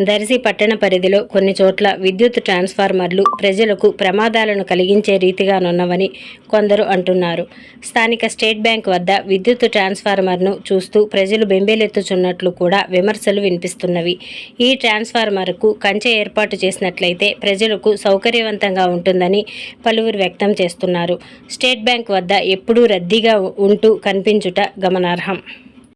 దర్శి పట్టణ పరిధిలో కొన్ని చోట్ల విద్యుత్ ట్రాన్స్ఫార్మర్లు ప్రజలకు ప్రమాదాలను కలిగించే రీతిగానున్నవని కొందరు అంటున్నారు. స్థానిక స్టేట్ బ్యాంక్ వద్ద విద్యుత్ ట్రాన్స్ఫార్మర్ను చూస్తూ ప్రజలు బెంబేలెత్తుచున్నట్లు కూడా విమర్శలు వినిపిస్తున్నవి. ఈ ట్రాన్స్ఫార్మర్కు కంచె ఏర్పాటు చేసినట్లయితే ప్రజలకు సౌకర్యవంతంగా ఉంటుందని పలువురు వ్యక్తం చేస్తున్నారు. స్టేట్ బ్యాంక్ వద్ద ఎప్పుడూ రద్దీగా ఉంటూ కనిపించుట గమనార్హం.